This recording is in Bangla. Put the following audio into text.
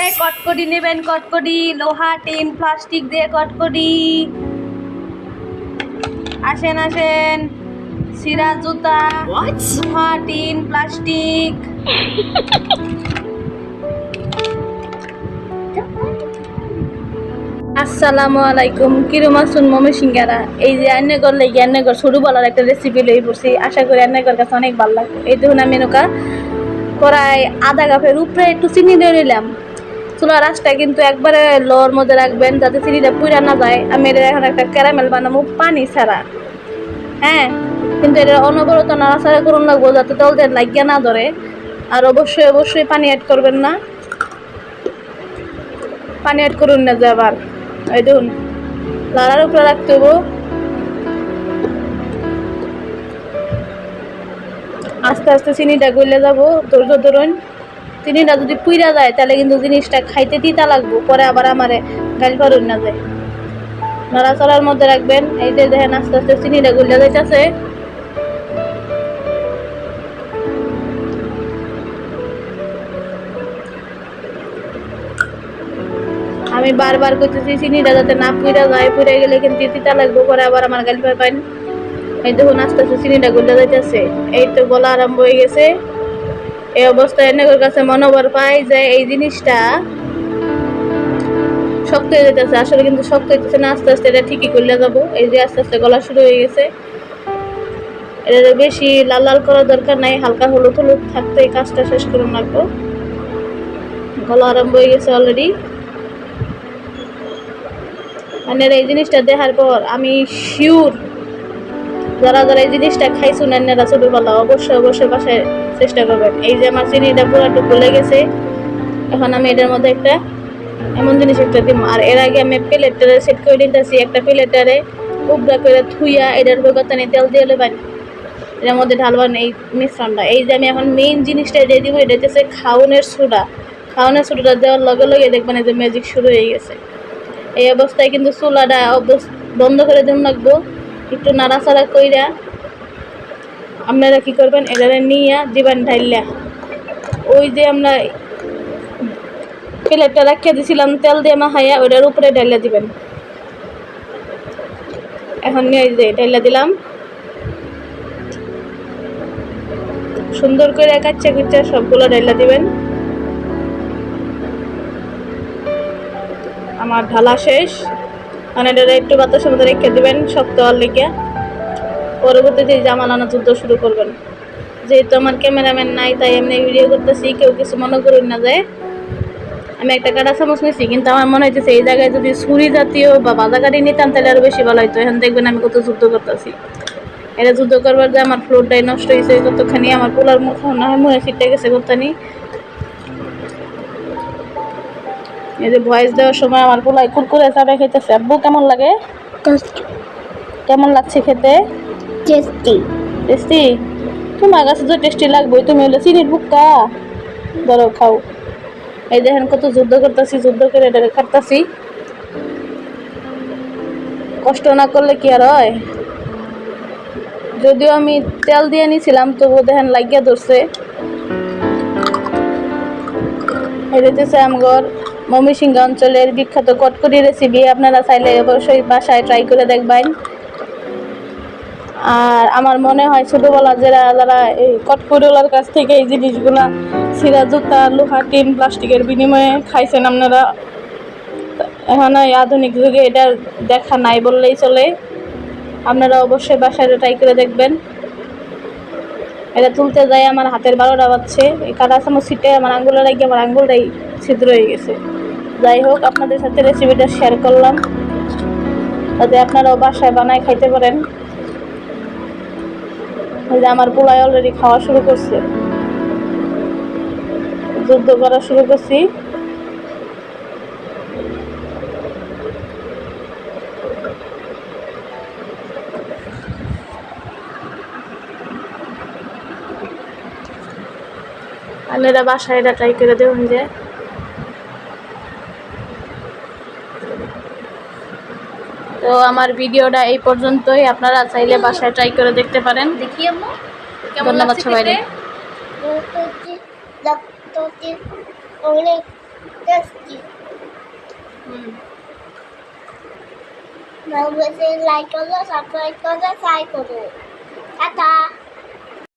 এই কটকটি নেবেন কটকটি লোহা টিন প্লাস্টিক দিয়ে কটকটি। আসেন আসেন। সিরা জুতা লোহা টিন প্লাস্টিক। আসসালামু আলাইকুম কিরম আসুন মমি সিঙ্গারা। এই যে আন্নাগর লেগে আন্নাগর সরু বলার একটা রেসিপি লই পড়ছি। আশা করি আন্নাগর কাছে অনেক ভালো লাগবে। এই দেখুন আমি নৌকা প্রায় আধা কাপের উপরে একটু চিনি দিয়ে নিলাম। চুলার রাসটা কিন্তু একবারে লোর মধ্যে রাখবেন যাতে চিনিটা পুরা না যায়। আমি এটা এখন একটা ক্যারামেল বানাবো পানি ছাড়া। হ্যাঁ কিন্তু এটা অনবরত নাড়াচাড়া করুন লাগবো যাতে তল দিয়ে লাগিয়ে না ধরে। আর অবশ্যই অবশ্যই পানি অ্যাড করবেন না। পানি অ্যাড করুন না যে আবার। এই দেখুন, লাড়ার উপরে রাখতে হব আস্তে আস্তে চিনিটা গলে যাব, ধৈর্য ধরুন। চিনিটা যদি পুইরা যায়, তাহলে কিন্তু জিনিসটা খাইতে তিতা লাগবো, পরে আবার আমারে গাল পারুন না যায়। নাড়াচাড়ার মধ্যে রাখবেন, এই যে দেখেন আস্তে আস্তে চিনিটা গলে যাইতেছে। আমি বারবার করতেছি চিনিটা যাতে না পুইরা যায়, পুইরা গেলে কিন্তু তিতা লাগবো, পরে আবার আমার গাল পাইন এই দেখুন আস্তে আস্তে চিনিটা গলে যাইতেছে। এই তো গলা আরম্ভ হয়ে গেছে। এই অবস্থায় এনেকের কাছে মনোবর পাই যে এই জিনিসটা শক্ত হয়ে যেতেছে আসলে কিন্তু শক্ত হইতেছে না, আস্তে আস্তে এটা ঠিকই করলে যাব। এই যে আস্তে আস্তে গলা শুরু হয়ে গেছে। এটা বেশি লাল লাল করার দরকার নাই, হালকা হলুদ হলুদ থাকতে এই কাজটা শেষ করে রাখব গলা আরম্ভ হয়ে গেছে অলরেডি মানে এই জিনিসটা দেখার পর আমি শিওর যারা যারা এই জিনিসটা খাইছুন এনারা ছোটবেলা অবশ্যই অবশ্যই বাসায় চেষ্টা করবেন। এই যে আমার চিনিটা পুরাটু গলে গেছে, এখন আমি এটার মধ্যে একটা এমন জিনিস একটা দিব। আর এর আগে আমি প্লেটারে সেট করে দিতেছি একটা প্লেটারে উপরা করে থুইয়া এটার বেগতানি তেল দিয়ে লেবেন এটার মধ্যে ঢালবেন এই মিশ্রণটা। এই যে আমি এখন মেইন জিনিসটা দিয়ে দিব, এটা হচ্ছে খাওনের সোডা। খাওনের সোডাটা দেওয়ার লগে লগে দেখবেন এই যে ম্যাজিক শুরু হয়ে গেছে। এই অবস্থায় কিন্তু চুলাটা বন্ধ করে দিন লাগবো। একটু নাড়াচাড়া কইরা আপনারা কি করবেন, এটারে নিয়ে দিবেন ঢাইলা ওই যে আমরা প্লেটটা রাখিয়ে দিছিলাম, তেল দিয়ে মাখাইয়া ওইটার উপরে ঢাইলা দিবেন। এখন নিয়ে যে ঢাইলা দিলাম। সুন্দর করে কাচ্চা কুচ্চা সবগুলো ঢাইলা দিবেন। আমার ঢালা শেষ। মানে এটা একটু বাতাসের মধ্যে রেখে দেবেন শক্ত হওয়ার লেগে। পরবর্তীতে জামা আনা যুদ্ধ শুরু করবেন। যেহেতু আমার ক্যামেরাম্যান নাই, তাই এমনি ভিডিও করতেছি, কেউ কিছু মনে করুন না যায় আমি একটা কাটা চামচ নিছি, কিন্তু আমার মনে হইতেছে এই জায়গায় যদি ছুরি জাতীয় বা বাজা কাটি নিতাম, তাহলে আরও বেশি ভালো হইতো। এখন দেখবেন আমি কত যুদ্ধ করতেছি। এটা যুদ্ধ করবার যে আমার ফ্লোরটাই নষ্ট হয়েছে কতখানি আমার পোলার মুখ না হয় মনে ছিটে গেছে কোথানি এই যে ভয়েস দেওয়ার সময় আমার পোলাই কুরকুরে চাটা খেতেছে আব্বু কেমন লাগে? কেমন লাগছে খেতে? টেস্টি টেস্টি তোমার কাছে তো টেস্টি লাগবে তুমি হলো চিনির বুক্কা ধরো খাও। এই দেখেন কত যুদ্ধ করতেছি যুদ্ধ করে এটা কাটতাছি কষ্ট না করলে কি আর হয়? যদিও আমি তেল দিয়ে নিছিলাম তবু দেখেন লাগিয়া ধরছে। এটা হচ্ছে আমগর ময়মনসিংহ অঞ্চলের বিখ্যাত কটকটি রেসিপি আপনারা চাইলে অবশ্যই বাসায় ট্রাই করে দেখবেন। আর আমার মনে হয় ছোটোবেলা যারা যারা এই কটকরিওয়ালার কাছ থেকে এই জিনিসগুলা, সিরা, জুতা, লোহা, টিন, প্লাস্টিকের বিনিময়ে খাইছেন আপনারা, এখন এই আধুনিক যুগে এটা দেখা নাই বললেই চলে। আপনারা অবশ্যই বাসায় ট্রাই করে দেখবেন। এটা তুলতে যাই আমার হাতের বারোটা বাজছে। এই কাটা চামচ ছিটে আমার আঙ্গুলে লাগিয়ে আমার আঙ্গুলটাই ছিদ্র হয়ে গেছে। যাই হোক, আপনাদের সাথে রেসিপিটা শেয়ার করলাম। যাতে আপনারাও বাসায় বানায় খাইতে পারেন। যে আমার পোলাই অলরেডি খাওয়া শুরু করছে। যুদ্ধ করা শুরু করছি। আপনারা বাসায় এটা ট্রাই করে দেবেন যে তো আমার ভিডিওটা এই পর্যন্তই আপনারা চাইলে বাসায় ট্রাই করে দেখতে পারেন। দেখি আম্মু ধন্যবাদ. Tasty. অনেক লাইক করো সাবস্ক্রাইব করো ট্রাই করো। টাটা।